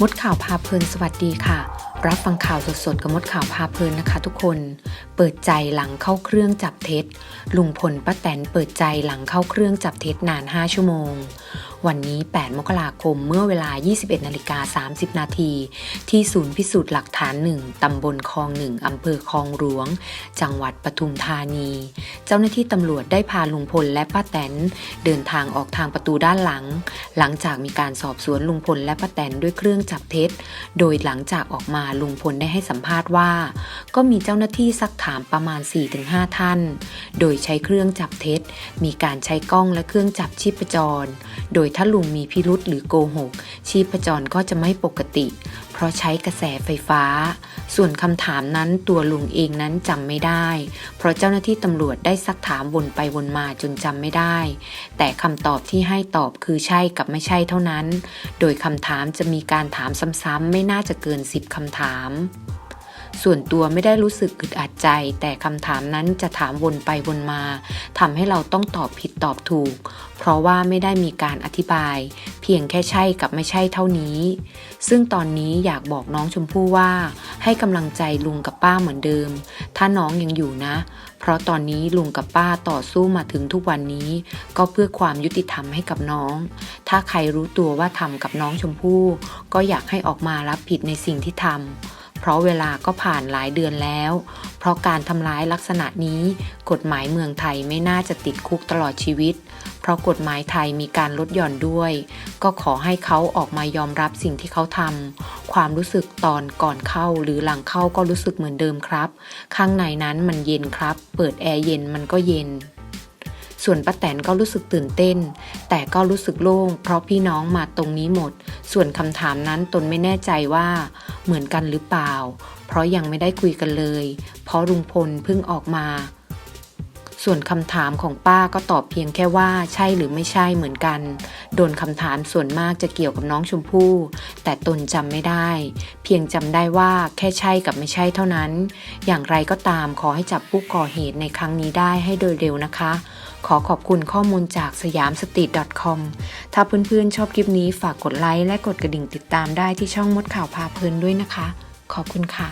มดข่าวพาเพลินสวัสดีค่ะ รับฟังข่าวสดๆกับมดข่าวพาเพลินนะคะทุกคน เปิดใจหลังเข้าเครื่องจับเท็จ ลุงพลป้าแตนเปิดใจหลังเข้าเครื่องจับเท็จนาน 5 ชั่วโมง วันนี้ 8 มกราคม เมื่อเวลา 21นาฬิกา30 นาที ที่ศูนย์พิสูจน์หลักฐานหนึ่งตำบลคลองหนึ่งอำเภอคลองหลวง จังหวัดปทุมธานี เจ้าหน้าที่ตำรวจได้พาลุงพลและป้าแตน เดินทางออกทางประตูด้านหลัง หลังจากมีการสอบสวนลุงพลและป้าแตนด้วยเครื่องจับเท็จ โดยหลังจากออกมาลุงพลได้ให้สัมภาษณ์ว่า ก็มีเจ้าหน้าที่ซักถามประมาณ 4-5 ท่าน โดยใช้เครื่องจับเท็จ มีการใช้กล้องและเครื่องจับชีพจร โดยถ้าลุงมีพิรุษหรือโกหก ชีพจรก็จะไม่ปกติ เพราะใช้กระแสไฟฟ้า ส่วนคำถามนั้นตัวลุงเองนั้นจำไม่ได้ เพราะเจ้าหน้าที่ตำรวจได้ซักถามวนไปวนมาจนจำไม่ได้ แต่คำตอบที่ให้ตอบคือใช่กับไม่ใช่เท่านั้น โดยคำถามจะมีการถามซ้ำๆไม่น่าจะเกิน10คำถาม ส่วนตัวไม่ได้รู้สึกอึดอัดใจ แต่คำถามนั้นจะถามวนไปวนมาทำให้เราต้องตอบผิดตอบถูก เพราะว่าไม่ได้มีการอธิบาย เพียงแค่ใช่กับไม่ใช่เท่านี้ ซึ่งตอนนี้อยากบอกน้องชมพู่ว่า ให้กำลังใจลุงกับป้าเหมือนเดิม ถ้าน้องยังอยู่นะ เพราะตอนนี้ลุงกับป้าต่อสู้มาถึงทุกวันนี้ ก็เพื่อความยุติธรรมให้กับน้อง ถ้าใครรู้ตัวว่าทำกับน้องชมพู่ ก็อยากให้ออกมารับผิดในสิ่งที่ทำ เพราะเวลาก็ผ่านหลายเดือนแล้ว เพราะการทำร้ายลักษณะนี้ กฎหมายเมืองไทยไม่น่าจะติดคุกตลอดชีวิต เพราะกฎหมายไทยมีการลดหย่อนด้วย ก็ขอให้เขาออกมายอมรับสิ่งที่เขาทำความรู้สึกตอนก่อนเข้าหรือหลังเข้าก็รู้สึกเหมือนเดิมครับ ข้างในนั้นมันเย็นครับ เปิดแอร์เย็นมันก็เย็น ส่วนป้าแตนก็รู้สึกตื่นเต้น แต่ก็รู้สึกโล่ง เพราะพี่น้องมาตรงนี้หมด ส่วนคำถามนั้นตนไม่แน่ใจว่าเหมือนกันหรือเปล่า เพราะยังไม่ได้คุยกันเลย เพราะลุงพลเพิ่งออกมา ส่วนคำถามของป้าก็ตอบเพียงแค่ว่าใช่หรือไม่ใช่เหมือนกัน โดนคำถามส่วนมากจะเกี่ยวกับน้องชมพู่ แต่ตนจำไม่ได้ เพียงจำได้ว่าแค่ใช่กับไม่ใช่เท่านั้น อย่างไรก็ตามขอให้จับผู้ก่อเหตุในครั้งนี้ได้ให้โดยเร็วนะคะ ขอขอบคุณข้อมูลจากสยามสตรีท .com ถ้าเพื่อนๆชอบคลิปนี้ฝากกดไลค์และกดกระดิ่งติดตามได้ที่ช่องมดข่าวพาเพลินด้วยนะคะ ขอบคุณค่ะ